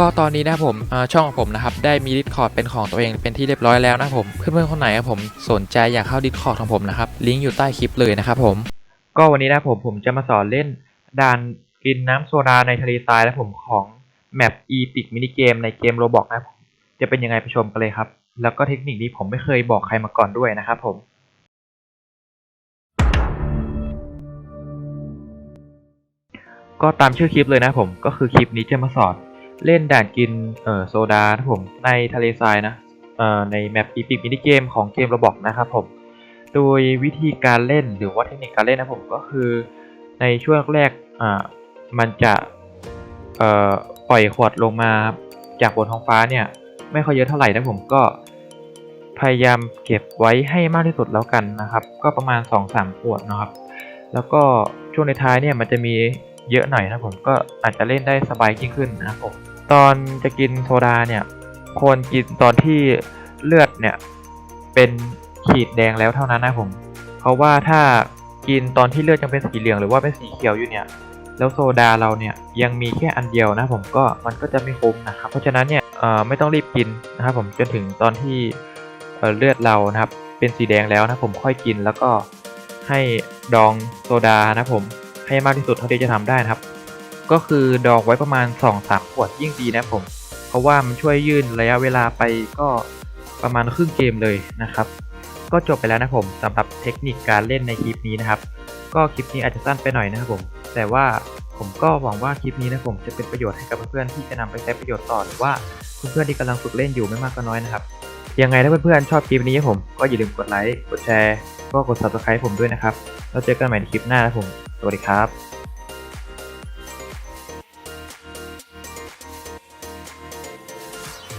ก็ตอนนี้นะครับผมช่องของผมนะครับได้มี Discord เป็นของตัวเองเป็นที่เรียบร้อยแล้วนะครับผมเพื่อนๆคนไหนครับผมสนใจอยากเข้า Discord ของผมนะครับลิงก์อยู่ใต้คลิปเลยนะครับผมก็วันนี้นะผมผมจะมาสอนเล่นด่านกินน้ำโซดาในทะเลทรายนะผมของแมป e p i c มินิเกมในเกมโรบอกนะผมจะเป็นยังไงไปชมกันเลยครับ แล้วก็เทคนิคนี้ผมไม่เคยบอกใครมาก่อนด้วยนะครับผมก็ตามชื่อคลิปเลยนะผมก็คือคลิปนี้จะมาสอน เล่นด่านกินเอ่อโซดานะผมในทะเลทรายนะเอ่อในแมป e p i c มินิเกมของเกมโรบอกนะครับผม โดยวิธีการเล่นหรือว่าเทคนิคการเล่นนะผมก็คือในช่วงแรกอ่ามันจะเอ่อปล่อยขวดลงมาจากบนท้องฟ้าเนี่ยไม่ค่อยเยอะเท่าไหร่นะผมก็พยายามเก็บไว้ให้มากที่สุดแล้วกันนะครับ ก็ประมาณ 2-3 ขวดนะครับ แล้วก็ช่วงในท้ายเนี่ยมันจะมี เยอะหน่อยนะผมก็อาจจะเล่นได้สบายยิ่งขึ้นนะครับผมตอนจะกินโซดาเนี่ยควรกินตอนที่เลือดเนี่ยเป็นขีดแดงแล้วเท่านั้นนะผมเพราะว่าถ้ากินตอนที่เลือดยังเป็นสีเหลืองหรือว่าเป็นสีเขียวอยู่เนี่ยแล้วโซดาเราเนี่ยยังมีแค่อันเดียวนะผมก็มันก็จะไม่คุ้มนะครับเพราะฉะนั้นเนี่ยไม่ต้องรีบกินนะครับผมจนถึงตอนที่เเลือดเรานะครับเป็นสีแดงแล้วนะผมค่อยกินแล้วก็ให้ดองโซดานะผม ให้มากที่สุดเท่าที่จะทำได้นะครับ ก็คือดองไว้ประมาณ 2-3 ขวดยิ่งดีนะผม เพราะว่ามันช่วยยืนระยะเวลาไปก็ประมาณครึ่งเกมเลยนะครับ ก็จบไปแล้วนะผมสำหรับเทคนิคการเล่นในคลิปนี้นะครับ ก็คลิปนี้อาจจะสั้นไปหน่อยนะครับผม แต่ว่าผมก็หวังว่าคลิปนี้นะผมจะเป็นประโยชน์ให้กับเพื่อนๆที่จะนำไปใช้ประโยชน์ต่อหรือว่าเพื่อนๆที่กำลังฝึกเล่นอยู่ไม่มากก็น้อยนะครับยังไงถ้าเพื่อนๆชอบคลิปนี้ผมก็อย่าลืมกดไลค์กดแชร์ก็กด subscribe ผมด้วยนะครับ แล้วเจอกันใหม่ในคลิปหน้านะผม สวัสดีครับ